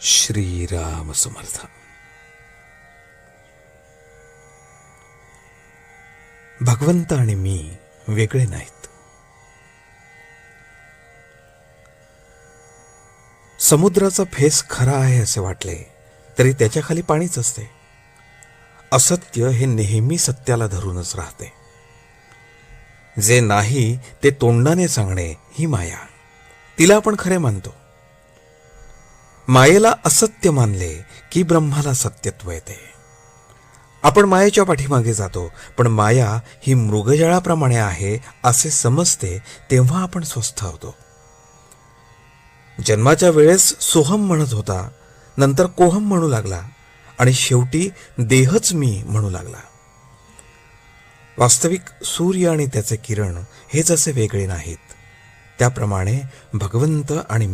श्रीराम समर्थ. भगवंत आणि मी वेगळे नाहीत. समुद्राचा फेस खरा आहे असे वाटले तरी त्याच्याखाली पाणीच असते. असत्य हे नेहमी सत्याला धरूनच राहते. जे नाही ते तोंडाने सांगणे ही माया. तिला आपण खरे मानतो. मायेला असत्य मानले की ब्रह्माला सत्यत्व येते. आपण मायेच्या पाठीमागे जातो पण माया ही मृगजळाप्रमाणे आहे असे समजते तेव्हा आपण स्वस्थ होतो. जन्माच्या वेळेस सोहम म्हणत होता नंतर कोहम म्हणू लागला आणि शेवटी देहच मी म्हणू लागला. वास्तविक सूर्य आणि त्याचे किरण हे जसे वेगळे नाहीत त्याप्रमाणे भगवंत आणि